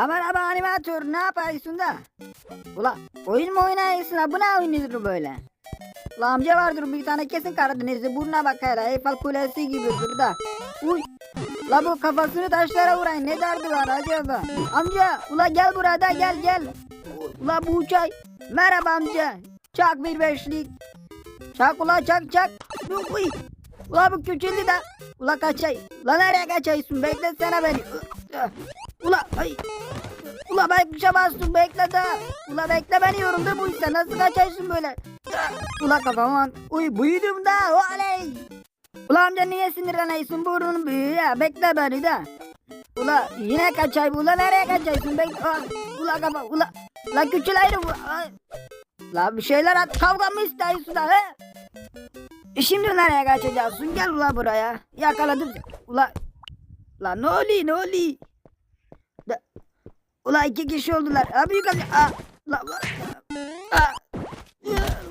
Kamera animatör ne yapıyorsun da? Ula oyun mu oynuyorsun ha? Bu ne oyunudur böyle? Ula amca vardır bir tane kesin Karadenizli burnuna bak hele Eyfel Kulesi gibidir da. Uy. La bu kafasını taşlara vurayım ne derdi var acaba? Amca ula gel burada gel gel. Ula bu çay. Merhaba amca. Çak bir beşlik. Çak ula çak çak. Uy. Ula bu küçüldü de. Ula kaçay. Ula nereye kaçıyorsun? Beklesene beni. Ula ay. Ula ben kuşa bastım bekle de. Ula bekle beni yoruldu bu işte. Nasıl kaçarsın böyle? Ula kafama. Uy büyüdüm da. Oley. Ula amca niye sinirleniyorsun? Burnun büyüyor. Bekle beni de. Ula yine kaçay. Ula nereye kaçaysın? Bekle. Ula kafa. Ula. Bu. Ay. La bir şeyler at. Kavga mı istiyorsun da he? E Şimdi nereye kaçacaksın? Gel ula buraya. Yakaladım. Ula. La ne oluyor ne oluyor? Ula iki kişi oldular. Abi yukarı. Aa, ula, ula, aa,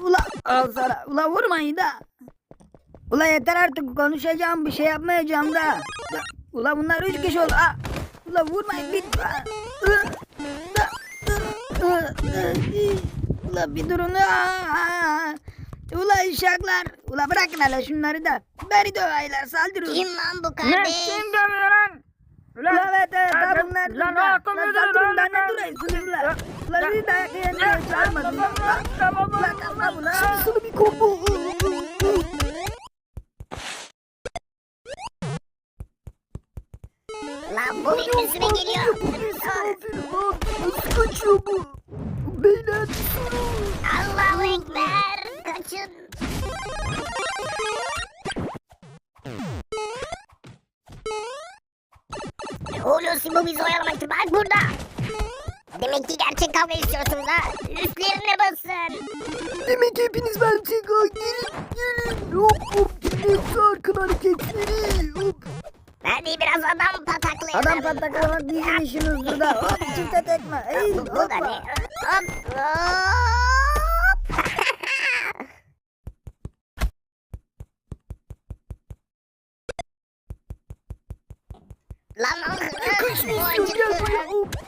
ula, al sana. Ula vurmayın da. Ula yeter artık konuşacağım bir şey yapmayacağım da. Da- Ula bunlar üç kişi oldu. Aa, ula vurmayın bir. Aa, ı, da, ı, ı, ı, Ula bir durun. Aa, Ula uşaklar. Ula bırakın hele şunları da. Beni döveyler saldırın. Kim lan bu Ne? kardeş? Kim dövüyor lan? Ulan, Ulan evet evet Lan, bunlar lan, lan akıllı lan lan, lan ne lan. duruyorsunuz Lan, ulan bir dayak yiyenleri çağırmadın lan ulan tamam. kalma ulan sana bir kombo Lan bu benim üstüme geliyor. Nasıl kaçıyor bu? Beyler Allahu Ekber. Kaçın. Bak burada. Demek ki gerçek kavga istiyorsunuz ha. Üstlerine basın. Demek hepiniz ben tekrar gelin gelin hop hop cümle sarkın hareketleri hop Hadi biraz adam pataklayalım. Adam pataklamak bizim işimiz burada hop çifte tekme ey Bu, da ne? Hop hop. Lan al. Kaçma istiyorum gel buraya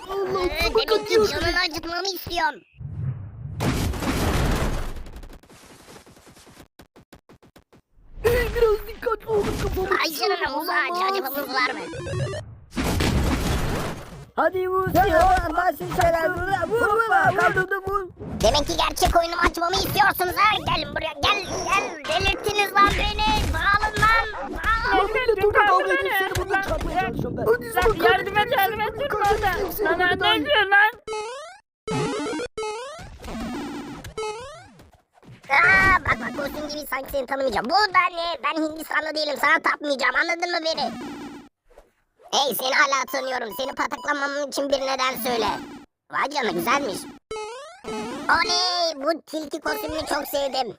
Allah ki kaçıyor canını acıtmamı istiyorsun. Ey biraz dikkatli olun kafamı Ay canına muz ağacı acaba muz var mı? Hadi vur ya basit şeyler vur vur vur kaldırdı vur Demek ki gerçek oyunumu açmamı istiyorsunuz ha. Gelin buraya gel gel. Delirttiniz lan beni. Dağılın lan. Dağılın. Delirttin Dur, dur, kavga dur, edin, seni seni buradan buradan çarpmaya çarpmaya çalışıyorum ben. Lan yardım et yardım et durma orada. Lan ne diyor lan? Aa, bak bak kostüm gibi sanki seni tanımayacağım. Bu da ne? Ben Hindistanlı değilim. Sana tapmayacağım. Anladın mı beni? Hey seni hala tanıyorum. Seni pataklamam için bir neden söyle. Vay canına güzelmiş. Oley! Bu tilki kostümünü çok sevdim.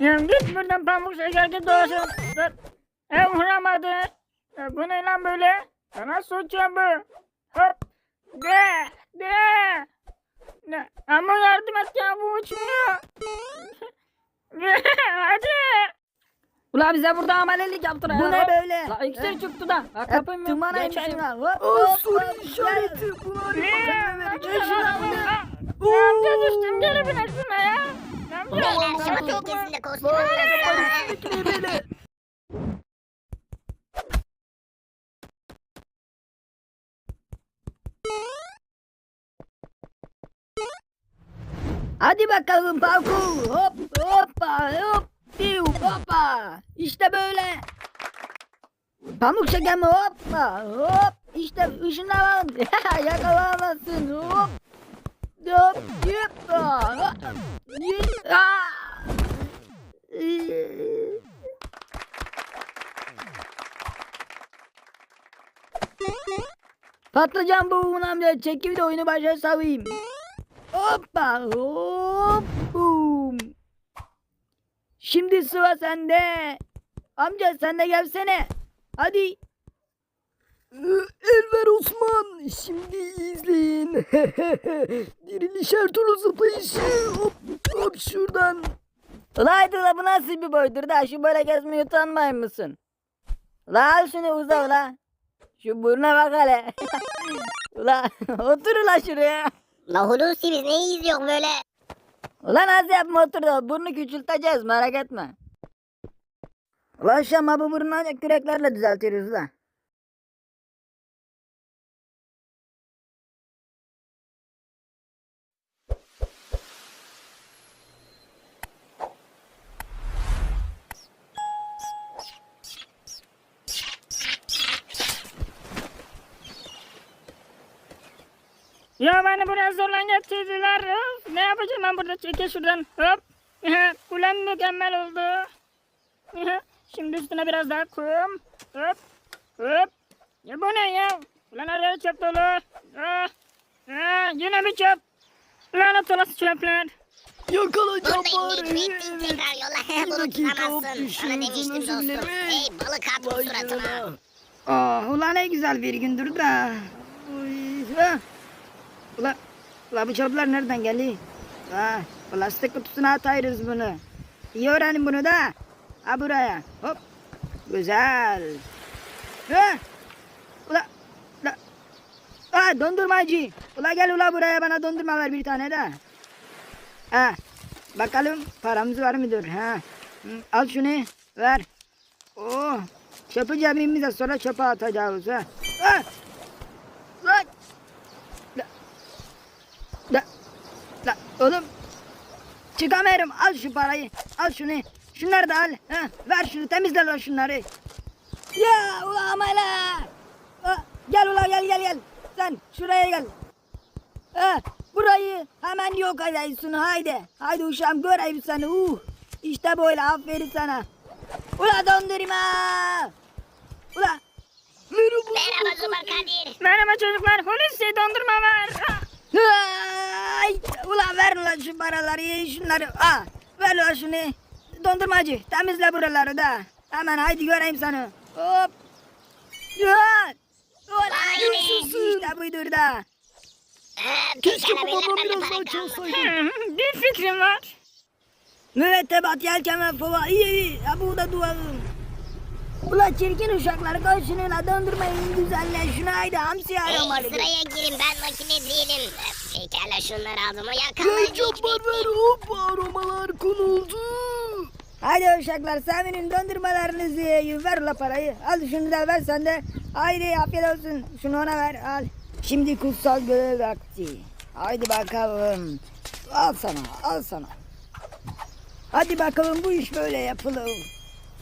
Ya git buradan pamuk şekerci dolaşın. Dur. Ev vuramadı. Ya bu ne lan böyle? Sana suçum bu. Hop. De. De. Ne? Ama yardım et ya bu uçmuyor. Hadi. Ulan bize burada amelelik yaptılar. Bu ne böyle? La iksir çıktı da. Ha, kapıyım yok. Tımana Geçeyim. hemşire hop Aa, hop soru hop işareti. gel. Bunu Ne? arayıp Ne vereceğiz Amca düştüm geri binersene ya. Amca. Beyler Amca. tilkisinde kostümü oynasana. böyle. Hadi bakalım parkur. Hop hoppa hop piu hoppa. İşte böyle. Pamuk şeker mi hoppa hop. İşte ışınlaman. Yakalamazsın hop. Patlıcan boğumun amca çekil de oyunu başa savayım. Hoppa hop bum. Şimdi sıra sende. Amca sen de gelsene. Hadi. Elver Osman. Şimdi izleyin. Diriliş Ertuğrul zıplayışı. Hop, hop şuradan. Ulan haydi la bu nasıl bir boydur da şu böyle gezmeyi utanmayın mısın? Ula al şunu uza ula. Şu buruna bak hele. ula otur ula şuraya. La Hulusi biz ne izliyor böyle? Ulan az yapma otur da burnu küçülteceğiz merak etme. Ulan şu ama bu burnu ancak küreklerle düzeltiyoruz da. Ya beni buraya zorla getirdiler. Of, ne yapacağım ben burada? Çekil şuradan. Hop. Kulem mükemmel oldu. Şimdi üstüne biraz daha kum. Hop. Hop. Ya bu ne ya? Ulan her yer çöp dolu. Ah. Ah, yine bir çöp. Lanet olası çöpler. Yakalayacağım Buradayım bari. git git Evet. tekrar yolla. Bir Bunu dakika, tutamazsın. Sana demiştim özür dostum. dilerim. Hey balık attım Vay canına. Oh, ulan ne güzel bir gündür da. Uy, ha. Ula, ula bu çöpler nereden geliyor? Ha, plastik kutusuna atayırız bunu. İyi öğrenin bunu da. Ha buraya. Hop. Güzel. Ha. Ula, ula. Ha, dondurmacı. Ula gel ula buraya bana dondurma ver bir tane de. Ha. Bakalım paramız var mıdır? Ha. Al şunu ver. Oh. Çöpü cebimize sonra çöpe atacağız ha. Ha. Lan. La. La. La. Oğlum. Çıkamıyorum. Al şu parayı. Al şunu. Şunları da al. Ha. Ver şunu temizle lan şunları. Ya ula amala. Ha. Gel ula gel gel gel. Sen şuraya gel. Ha. Burayı hemen yok ediyorsun haydi. Haydi uşağım göreyim seni. Uh. İşte böyle aferin sana. Ula dondurma. Ula. Merhaba Zubar Kadir. Merhaba çocuklar. Hulusi dondurma var. Ah. Ay, ula ver ulan şu paraları ye şunları. Aa, ver ulan şunu. Dondurmacı temizle buraları da. Hemen haydi göreyim seni. Hop. Be. işte buydur da. Ee, Keşke beyler, biraz daha para kalmadı. çalsaydı. Hmm, bir fikrim var. Müvettebat yelken ve fova iyi iyi. Ya bu da dualım. Ula çirkin uşaklar koy şunu la dondurmayın güzelle şunu haydi hamsi Hey aramalı. sıraya girin ben makine değilim. Pekala şunları Ver yakalayın. cabbar ver hop aromalar konuldu. Haydi uşaklar sevinin dondurmalarınızı yiyin. Ver la parayı. Al şunu da ver sen de. Haydi afiyet olsun. Şunu ona ver al. Şimdi kutsal görev vakti. Haydi bakalım. Al sana al sana. Hadi bakalım bu iş böyle yapılır.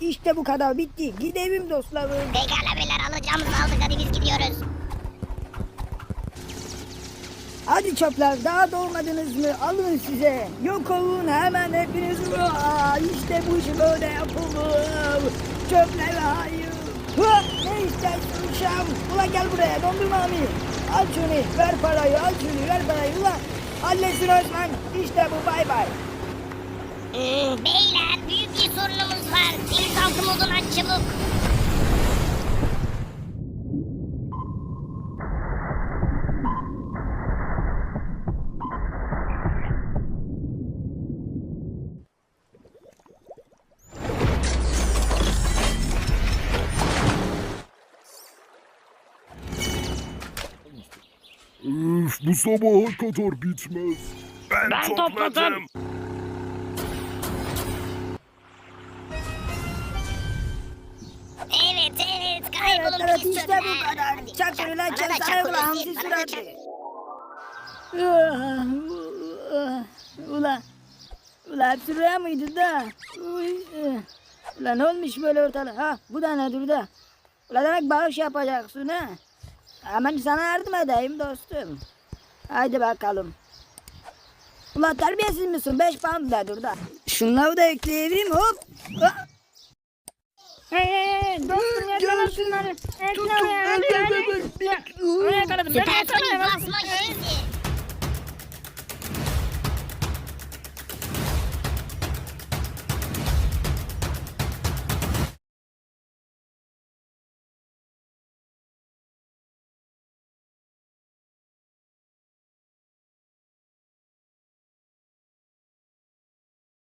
İşte bu kadar bitti. Gidelim dostlarım. Pekala beyler alacağımızı aldık hadi biz gidiyoruz. Hadi çöpler daha doğmadınız mı? Alın size. Yok olun hemen hepiniz. Aa, işte bu iş böyle yapılır. Çöpler hayır. Ha, ne istersin uşağım? Ulan gel buraya dondurma mı? Al şunu ver parayı al şunu ver parayı ulan. Halletsin Osman. İşte bu bay bay. Beyler büyük bir sorunumuz var. Denizaltı modunu aç çabuk. Bu sabaha kadar bitmez. Ben, Ben topladım. Evet evet Evet kaybolun evet pis işte bu kadar. Hadi, Çak çak, ulan bana da çak çak sana ulan Hulusi, hamsi bana da suratı. çak. Ula. Ula hepsi rüya mıydı da? Uy, eh. Ula ne olmuş böyle ortalık? Ha bu da nedir da? Ula demek bağış yapacaksın ha? Hemen sana yardım edeyim dostum. Haydi bakalım. Ula terbiyesiz misin? Beş pound da dur da. Şunları da ekleyelim hop. Ha. Hey hey hey dostum yakala şunları. Ekle oraya hadi hadi. Ya, Oraya yakaladım. Ben yakalayamam. basma şişesi.